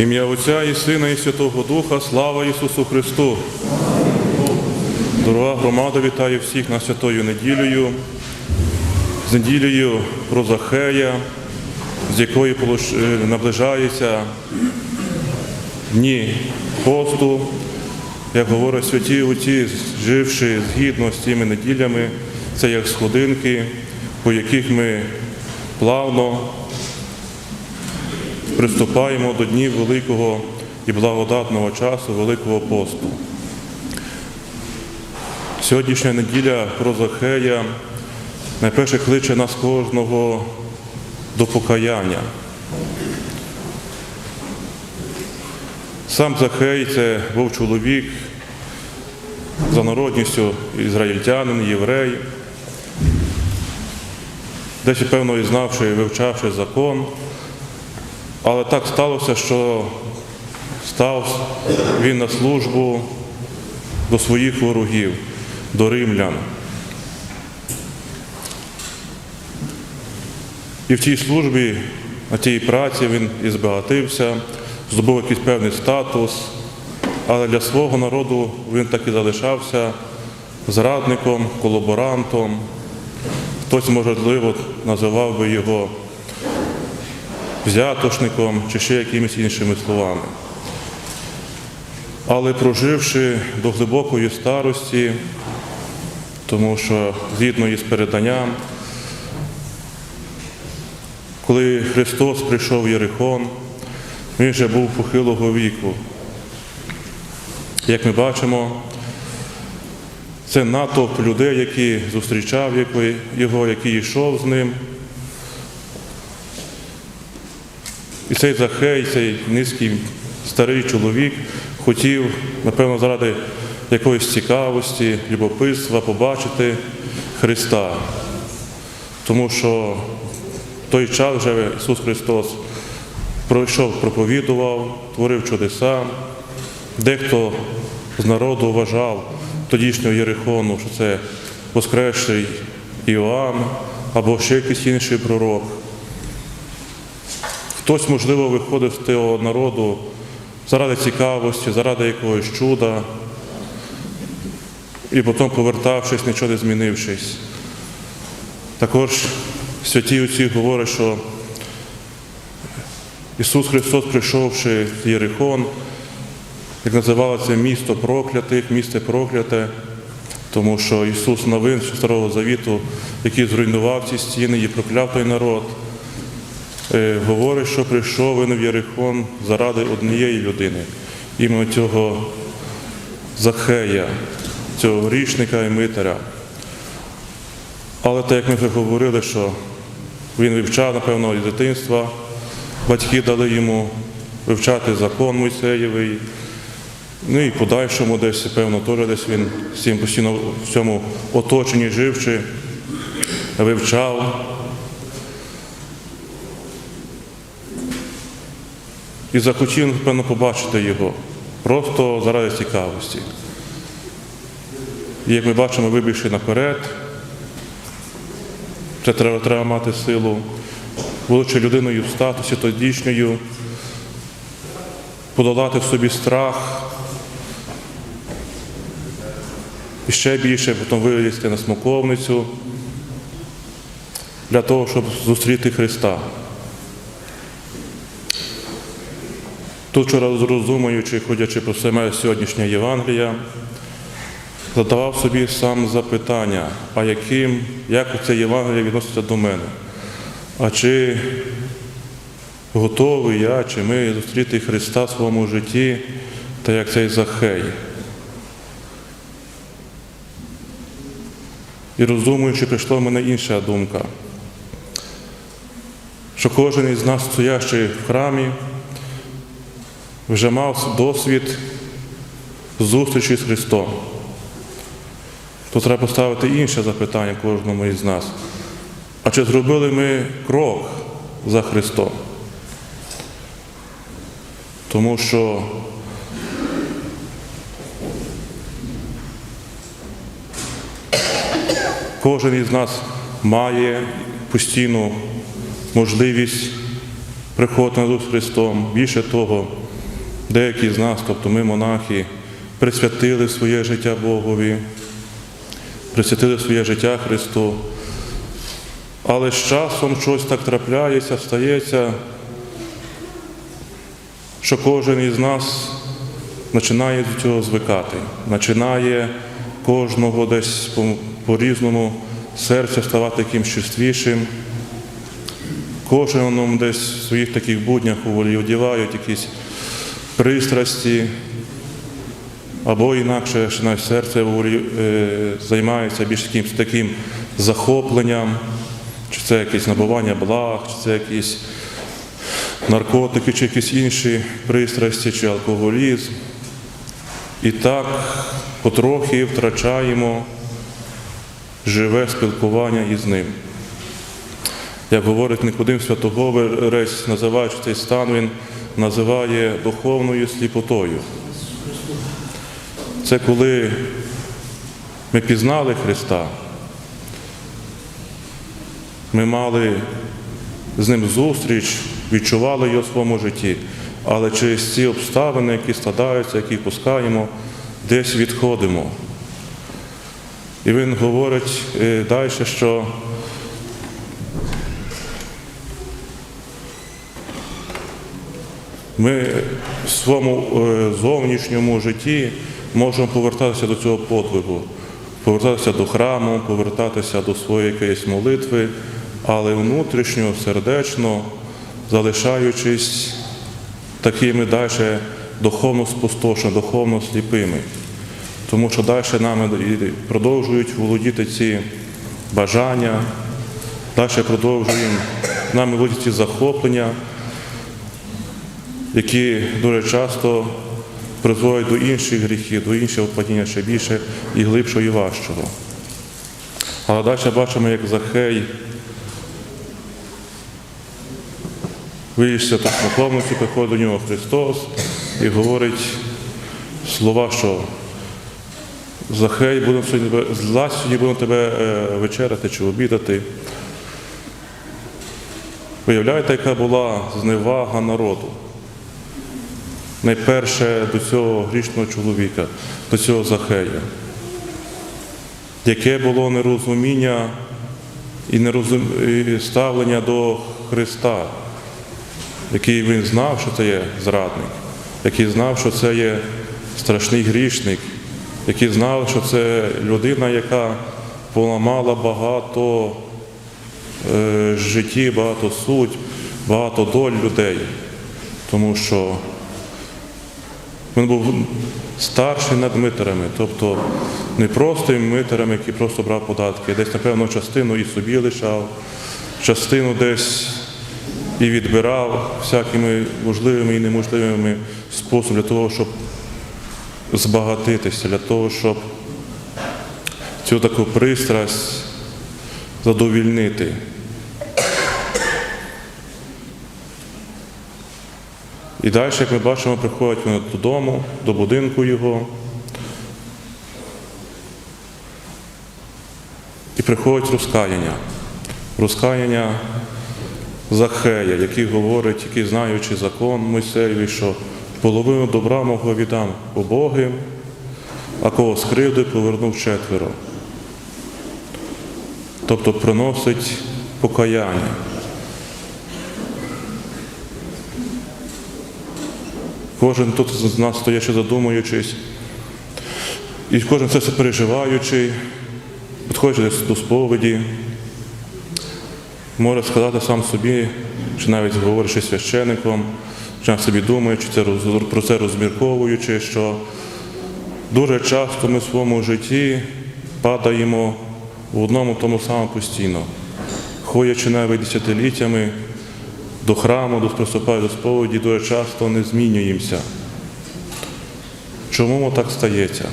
Ім'я Отця і Сина, і Святого Духа, слава Ісусу Христу. Дорога громада, вітаю всіх на святою неділею, з неділею про Захея, з якої е, наближається дні посту, як говорять святі отці, живши згідно з цими неділями, це як сходинки, по яких ми плавно приступаємо до днів великого і благодатного часу Великого посту. Сьогоднішня неділя про Захея найперше кличе нас кожного до покаяння. Сам Захей це був чоловік за народністю ізраїльтянин, єврей, десь, певно, і знавши, і вивчавши закон. Але так сталося, що став він на службу до своїх ворогів, до римлян. І в цій службі, на тій праці він і збагатився, здобув якийсь певний статус, але для свого народу він так і залишався зрадником, колаборантом. Хтось, можливо, називав би його взятошником чи ще якимись іншими словами. Але проживши до глибокої старості, тому що згідно із переданням, коли Христос прийшов в Єрихон, він вже був похилого віку. Як ми бачимо, це натовп людей, які зустрічав його, який йшов з ним. І цей Захей, цей низький старий чоловік хотів, напевно, заради якоїсь цікавості, любопитства побачити Христа. Тому що той час вже Ісус Христос пройшов, проповідував, творив чудеса. Дехто з народу вважав тодішнього Єрихону, що це воскресший Іоанн або ще якийсь інший пророк. Хтось, можливо, виходив з того народу заради цікавості, заради якогось чуда, і потім, повертавшись, нічого не змінившись. Також святі отці говорять, що Ісус Христос, прийшовши в Єрихон, як називало це місто проклятих, місце прокляте, тому що Ісус новин Старого Завіту, який зруйнував ці стіни і прокляв той народ. Е, говорить, що прийшов він в Єрихон заради однієї людини, іменно цього Захея, цього грішника і митаря. Але так як ми вже говорили, що він вивчав, напевно, із дитинства, батьки дали йому вивчати закон Мойсеєвий. Ну і подальшому десь, певно, теж десь він з цим постійно в цьому оточенні живчи, вивчав. і захотів, напевно, побачити його просто заради цікавості. І як ми бачимо, вибігши наперед, це треба, треба мати силу, будучи людиною в статусі тодішньою, подолати в собі страх і ще більше потім вилізти на смоковницю для того, щоб зустріти Христа. Тут вчора зрозуміючи, ходячи про саме сьогоднішнє Євангелія, задавав собі сам запитання, а яким, як це Євангеліє відноситься до мене? А чи готовий я, чи ми зустріти Христа в своєму житті, та як цей Захей? І розумуючи, прийшла в мене інша думка, що кожен із нас, стоящий в храмі, вже мав досвід зустрічі з Христом. То треба поставити інше запитання кожному із нас. А чи зробили ми крок за Христом. Тому що кожен із нас має постійну можливість приходити на зустріч з Христом. Більше того, деякі з нас, тобто ми, монахи, присвятили своє життя Богові, присвятили своє життя Христу. Але з часом щось так трапляється, стається, що кожен із нас починає до цього звикати, починає кожного десь по- по-різному серце ставати якимсь чувствішим. Кожен десь в своїх таких буднях одівають якісь пристрасті, або інакше що навіть серце е, займається більш якимось таким захопленням, чи це якесь набування благ, чи це якісь наркотики, чи якісь інші пристрасті, чи алкоголізм. І так потрохи втрачаємо живе спілкування із ним. Як говорить Никодим Святоговерець, називаючи цей стан, він називає духовною сліпотою. Це коли ми пізнали Христа, ми мали з ним зустріч, відчували його в своєму житті, але через ці обставини, які складаються, які пускаємо, десь відходимо. І він говорить е, далі, що ми в своєму е, зовнішньому житті можемо повертатися до цього подвигу, повертатися до храму, повертатися до своєї якоїсь молитви, але внутрішньо, сердечно, залишаючись такими далі духовно спустошеними, духовно сліпими. Тому що далі нами продовжують володіти ці бажання, далі продовжуємо нами володіти ці захоплення, які дуже часто призводять до інших гріхів, до іншого падіння ще більше і глибшого і важчого. Але далі бачимо, як Захей виїжджся так наклонності, приходить до нього Христос і говорить слова, що Захей, будемо сьогодні зла сьогодні будемо тебе е, вечеряти чи обідати. Виявляєте, яка була зневага народу. Найперше до цього грішного чоловіка, до цього Захея. Яке було нерозуміння і ставлення до Христа, який він знав, що це є зрадник, який знав, що це є страшний грішник, який знав, що це людина, яка поламала багато е, життів, багато суть, багато доль людей. Тому що він був старший над митарами, тобто не просто митарами, які просто брав податки, десь, напевно, частину і собі лишав, частину десь і відбирав всякими можливими і неможливими способами для того, щоб збагатитися, для того, щоб цю таку пристрасть задовільнити. І далі, як ми бачимо, приходять вони додому, до будинку його. І приходить розкаяння. Розкаяння Захея, який говорить, який знаючи закон Мойсеєві, що половину добра мого віддам убогим, а кого скривди повернув четверо. Тобто приносить покаяння. Кожен тут з нас стоячи задумуючись, і кожен це все переживаючи, підходячи до сповіді, може сказати сам собі, чи навіть говорячи священником, чи собі думаючи, це про це розмірковуючи, що дуже часто ми в своєму житті падаємо в одному тому самому постійно, ходячи навіть десятиліттями до храму, до приступаю до сповіді, дуже часто не змінюємося. Чому так стається?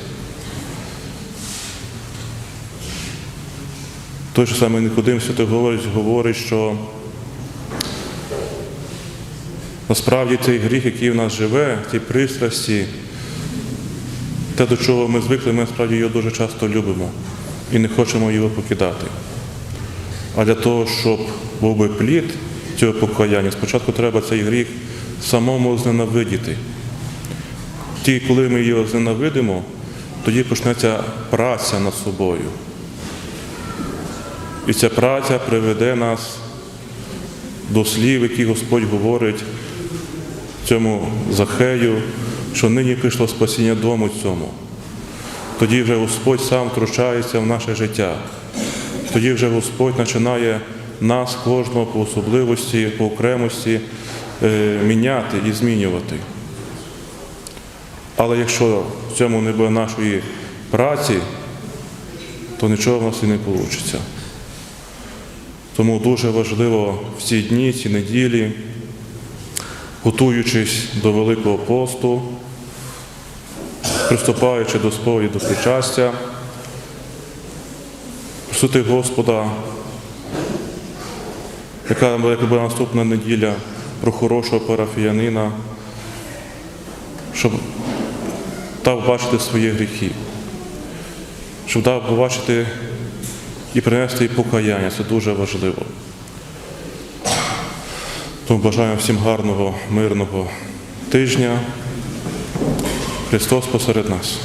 Той же самий Никодим Святий говорить, говорить, що Насправді цей гріх, який в нас живе, ті пристрасті, те, до чого ми звикли, ми насправді його дуже часто любимо і не хочемо його покидати. А для того, щоб був би плід цього покаяння, спочатку треба цей гріх самому зненавидіти. Тільки коли ми його зненавидимо, тоді почнеться праця над собою. І ця праця приведе нас до слів, які Господь говорить цьому Захею, що нині прийшло спасіння дому цьому. Тоді вже Господь сам втручається в наше життя. Тоді вже Господь починає нас, кожного по особливості, по окремості е, міняти і змінювати. Але якщо в цьому не буде нашої праці, то нічого в нас і не вийде. Тому дуже важливо в ці дні, ці неділі, готуючись до Великого посту, приступаючи до сповіді до причастя, просити Господа, яка буде наступна неділя про хорошого парафіянина, щоб дав бачити свої гріхи, щоб дав побачити і принести і покаяння. Це дуже важливо. Тому бажаємо всім гарного, мирного тижня. Христос посеред нас.